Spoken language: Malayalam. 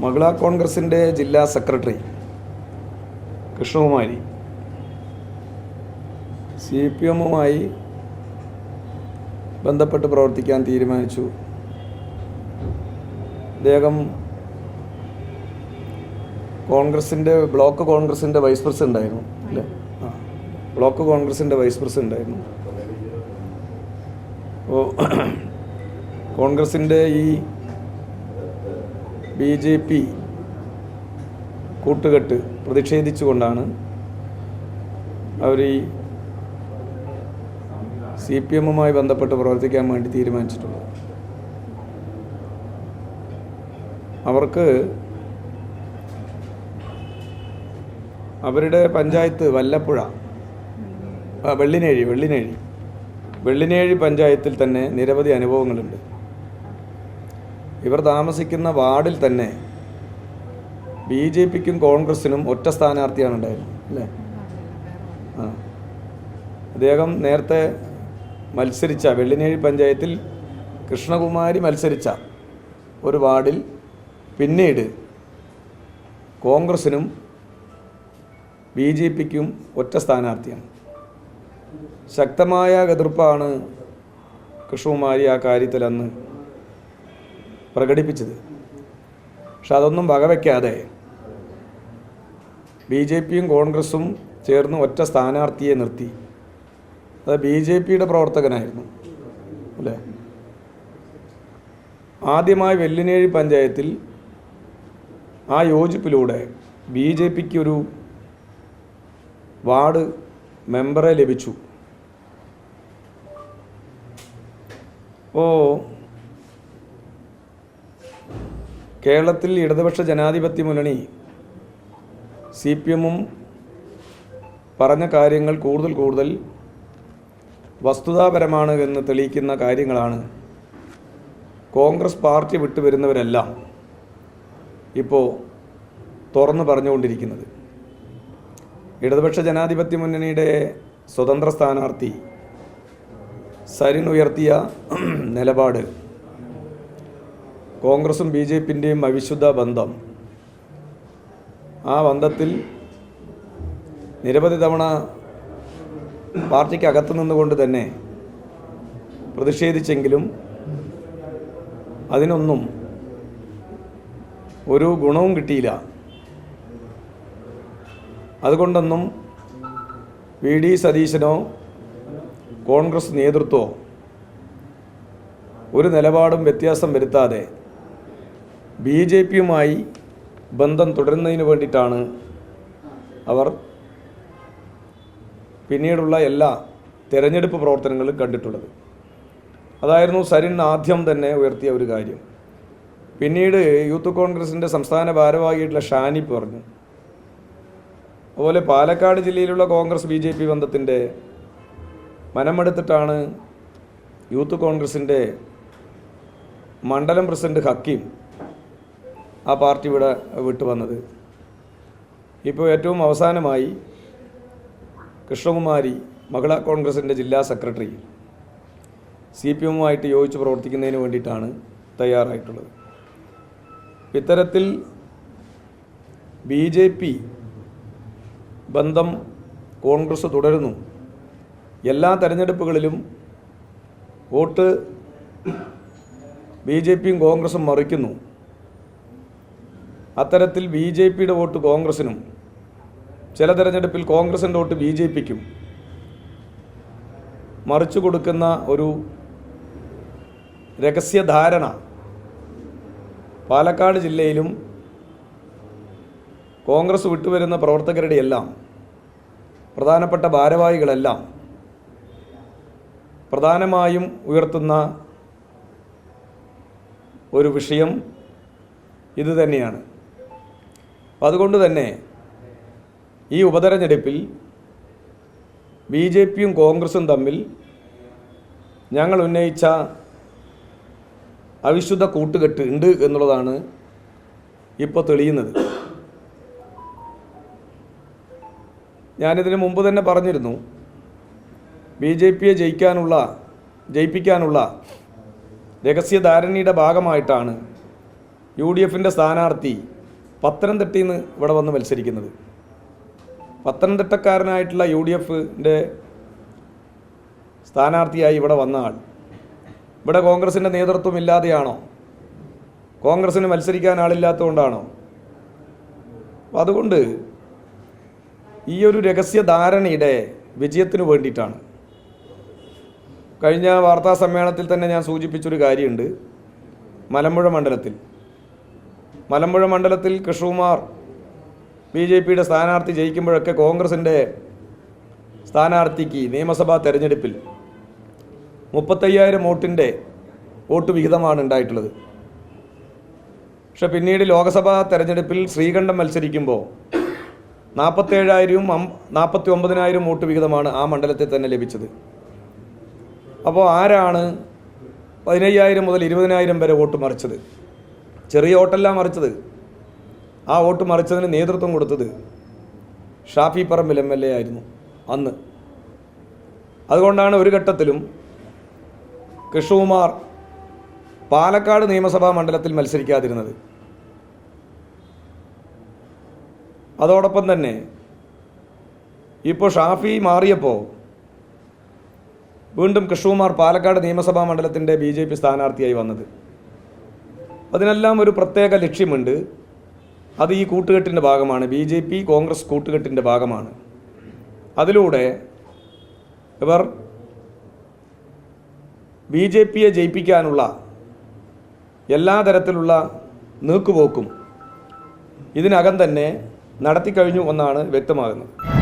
മഹിളാ കോൺഗ്രസിന്റെ ജില്ലാ സെക്രട്ടറി കൃഷ്ണകുമാരി. സി പി എമ്മുമായി ബന്ധപ്പെട്ട് പ്രവർത്തിക്കാൻ തീരുമാനിച്ചു. അദ്ദേഹം കോൺഗ്രസിന്റെ ബ്ലോക്ക് കോൺഗ്രസിന്റെ വൈസ് പ്രസിഡന്റ് ആയിരുന്നു അല്ലേ? ആ ബ്ലോക്ക് കോൺഗ്രസിന്റെ വൈസ് പ്രസിഡന്റ് ആയിരുന്നു. അപ്പോൾ കോൺഗ്രസിന്റെ ഈ ബി ജെ പി കൂട്ടുകെട്ട് പ്രതിഷേധിച്ചുകൊണ്ടാണ് അവർ ഈ സി പി എമ്മുമായി ബന്ധപ്പെട്ട് പ്രവർത്തിക്കാൻ വേണ്ടി തീരുമാനിച്ചിട്ടുള്ളത്. അവർക്ക് അവരുടെ പഞ്ചായത്ത് വല്ലപ്പുഴ വെള്ളിനേഴി വെള്ളിനേഴി. വെള്ളിനേഴി പഞ്ചായത്തിൽ തന്നെ നിരവധി അനുഭവങ്ങളുണ്ട്. ഇവർ താമസിക്കുന്ന വാർഡിൽ തന്നെ ബി ജെ പിക്കും കോൺഗ്രസിനും ഒറ്റ സ്ഥാനാർത്ഥിയാണ് ഉണ്ടായിരുന്നത് അല്ലേ? ആ. അദ്ദേഹം നേരത്തെ മത്സരിച്ച വെള്ളിനേഴി പഞ്ചായത്തിൽ കൃഷ്ണകുമാരി മത്സരിച്ച ഒരു വാർഡിൽ പിന്നീട് കോൺഗ്രസിനും ബി ജെ പിക്കും ഒറ്റ സ്ഥാനാർത്ഥിയാണ്. ശക്തമായ എതിർപ്പാണ് കൃഷ്ണകുമാരി ആ കാര്യത്തിൽ അന്ന് പ്രകടിപ്പിച്ചത്. പക്ഷെ അതൊന്നും വകവയ്ക്കാതെ ബി ജെ പിയും കോൺഗ്രസും ചേർന്ന് ഒറ്റ സ്ഥാനാർത്ഥിയെ നിർത്തി. അത് ബി ജെ പിയുടെ പ്രവർത്തകനായിരുന്നു. അല്ലേ? ആദ്യമായി വെല്ലിനേഴി പഞ്ചായത്തിൽ ആ യോജിപ്പിലൂടെ ബി ജെ പിക്ക് ഒരു വാർഡ് മെമ്പറെ ലഭിച്ചു. അപ്പോൾ കേരളത്തിൽ ഇടതുപക്ഷ ജനാധിപത്യ മുന്നണി സി പി എമ്മും പറഞ്ഞ കാര്യങ്ങൾ കൂടുതൽ കൂടുതൽ വസ്തുതാപരമാണ് എന്ന് തെളിയിക്കുന്ന കാര്യങ്ങളാണ്. കോൺഗ്രസ് പാർട്ടി വിട്ടുവരുന്നവരെല്ലാം ഇപ്പോൾ തുറന്നു പറഞ്ഞുകൊണ്ടിരിക്കുന്നത്. ഇടതുപക്ഷ ജനാധിപത്യ മുന്നണിയുടെ സ്വതന്ത്ര സ്ഥാനാർത്ഥി സരിൻ ഉയർത്തിയ നിലപാട് കോൺഗ്രസും ബി ജെ പിന്റെയും അവിശുദ്ധ ബന്ധം. ആ ബന്ധത്തിൽ നിരവധി തവണ പാർട്ടിക്ക് അകത്ത് നിന്നുകൊണ്ട് തന്നെ പ്രതിഷേധിച്ചെങ്കിലും അതിനൊന്നും ഒരു ഗുണവും കിട്ടിയില്ല. അതുകൊണ്ടൊന്നും വി ഡി സതീശനോ കോൺഗ്രസ് നേതൃത്വമോ ഒരു നിലപാടും വ്യത്യാസം വരുത്താതെ ബി ജെ പിയുമായി ബന്ധം തുടരുന്നതിന് വേണ്ടിയിട്ടാണ് അവർ പിന്നീടുള്ള എല്ലാ തിരഞ്ഞെടുപ്പ് പ്രവർത്തനങ്ങളും കണ്ടിട്ടുള്ളത്. അതായിരുന്നു സരിൻ ആദ്യം തന്നെ ഉയർത്തിയ ഒരു കാര്യം. പിന്നീട് യൂത്ത് കോൺഗ്രസിന്റെ സംസ്ഥാന ഭാരവാഹിയായിട്ടുള്ള ഷാനി പറഞ്ഞു. അതുപോലെ പാലക്കാട് ജില്ലയിലുള്ള കോൺഗ്രസ് ബി ജെ പി ബന്ധത്തിന്റെ മനമെടുത്തിട്ടാണ് യൂത്ത് കോൺഗ്രസിന്റെ മണ്ഡലം പ്രസിഡന്റ് ഹക്കീം ആ പാർട്ടി ഇവിടെ വിട്ടു വന്നത്. ഇപ്പോൾ ഏറ്റവും അവസാനമായി കൃഷ്ണകുമാരി മഹിളാ കോൺഗ്രസിന്റെ ജില്ലാ സെക്രട്ടറി സി പി എമ്മുമായിട്ട് യോജിച്ച് പ്രവർത്തിക്കുന്നതിന് വേണ്ടിയിട്ടാണ് തയ്യാറായിട്ടുള്ളത്. ഇത്തരത്തിൽ ബി ജെ പി ബന്ധം കോൺഗ്രസ് തുടരുന്നു. എല്ലാ തെരഞ്ഞെടുപ്പുകളിലും വോട്ട് ബി ജെ പിയും കോൺഗ്രസും മറിക്കുന്നു. അത്തരത്തിൽ ബി ജെ പിയുടെ വോട്ട് കോൺഗ്രസിനും ചില തെരഞ്ഞെടുപ്പിൽ കോൺഗ്രസിന്റെ വോട്ട് ബി ജെ പിക്കും മറിച്ചു കൊടുക്കുന്ന ഒരു രഹസ്യധാരണ പാലക്കാട് ജില്ലയിലും കോൺഗ്രസ് വിട്ടുവരുന്ന പ്രവർത്തകരുടെ എല്ലാം പ്രധാനപ്പെട്ട ഭാരവാഹികളെല്ലാം പ്രധാനമായും ഉയർത്തുന്ന ഒരു വിഷയം ഇത് തന്നെയാണ് അപ്പം അതുകൊണ്ട് തന്നെ ഈ ഉപതെരഞ്ഞെടുപ്പിൽ ബി ജെ പിയും കോൺഗ്രസും തമ്മിൽ ഞങ്ങൾ ഉന്നയിച്ച അവിശുദ്ധ കൂട്ടുകെട്ട് ഉണ്ട് എന്നുള്ളതാണ് ഇപ്പോൾ തെളിയുന്നത്. ഞാനിതിന് മുമ്പ് തന്നെ പറഞ്ഞിരുന്നു ബി ജെ പിയെ ജയിക്കാനുള്ള ജയിപ്പിക്കാനുള്ള രഹസ്യധാരണയുടെ ഭാഗമായിട്ടാണ് യു ഡി എഫിന്റെ സ്ഥാനാർത്ഥി പത്തനംതിട്ടയിൽ നിന്ന് ഇവിടെ വന്ന് മത്സരിക്കുന്നത്. പത്തനംതിട്ടക്കാരനായിട്ടുള്ള യു ഡി എഫിന്റെ സ്ഥാനാർത്ഥിയായി ഇവിടെ വന്ന ആൾ. ഇവിടെ കോൺഗ്രസിന്റെ നേതൃത്വം ഇല്ലാതെയാണോ? കോൺഗ്രസ്സിന് മത്സരിക്കാൻ ആളില്ലാത്തതുകൊണ്ടാണോ? അതുകൊണ്ട് ഈ ഒരു രഹസ്യ ധാരണയുടെ വിജയത്തിന് വേണ്ടിയിട്ടാണ്. കഴിഞ്ഞ വാർത്താ സമ്മേളനത്തിൽ തന്നെ ഞാൻ സൂചിപ്പിച്ചൊരു കാര്യമുണ്ട്. മലമ്പുഴ മണ്ഡലത്തിൽ. മലമ്പുഴ മണ്ഡലത്തിൽ കൃഷ്ണകുമാർ ബി ജെ പിയുടെ സ്ഥാനാർത്ഥി ജയിക്കുമ്പോഴൊക്കെ കോൺഗ്രസിന്റെ സ്ഥാനാർത്ഥിക്ക് നിയമസഭാ തെരഞ്ഞെടുപ്പിൽ മുപ്പത്തയ്യായിരം വോട്ടിന്റെ വോട്ട് വിഹിതമാണ് ഉണ്ടായിട്ടുള്ളത്. പക്ഷെ പിന്നീട് ലോക്സഭാ തെരഞ്ഞെടുപ്പിൽ ശ്രീകണ്ഠം മത്സരിക്കുമ്പോൾ നാൽപ്പത്തേഴായിരവും നാൽപ്പത്തി ഒമ്പതിനായിരം വോട്ട് വിഹിതമാണ് ആ മണ്ഡലത്തിൽ തന്നെ ലഭിച്ചത്. അപ്പോൾ ആരാണ് പതിനയ്യായിരം മുതൽ ഇരുപതിനായിരം വരെ വോട്ട് മറിച്ചത്? ചെറിയ വോട്ടല്ല മറിച്ചത്. ആ വോട്ട് മറിച്ചതിന് നേതൃത്വം കൊടുത്തത് Shafi Parambil M L A ആയിരുന്നു അന്ന്. അതുകൊണ്ടാണ് ഒരു ഘട്ടത്തിലും കൃഷ്ണകുമാർ പാലക്കാട് നിയമസഭാ മണ്ഡലത്തിൽ മത്സരിക്കാതിരുന്നത്. അതോടൊപ്പം തന്നെ ഇപ്പോൾ ഷാഫി മാറിയപ്പോൾ വീണ്ടും കൃഷ്ണകുമാർ പാലക്കാട് നിയമസഭാ മണ്ഡലത്തിന്റെ ബി ജെ പി സ്ഥാനാർത്ഥിയായി വന്നത്. അതിനെല്ലാം ഒരു പ്രത്യേക ലക്ഷ്യമുണ്ട്. അത് ഈ കൂട്ടുകെട്ടിന്റെ ഭാഗമാണ്. ബി ജെ പി കോൺഗ്രസ് കൂട്ടുകെട്ടിന്റെ ഭാഗമാണ്. അതിലൂടെ ഇവർ ബി ജെ പിയെ ജയിപ്പിക്കാനുള്ള എല്ലാ തരത്തിലുള്ള നീക്കുപോക്കും ഇതിനകം തന്നെ നടത്തിക്കഴിഞ്ഞു എന്നാണ് വ്യക്തമാകുന്നത്.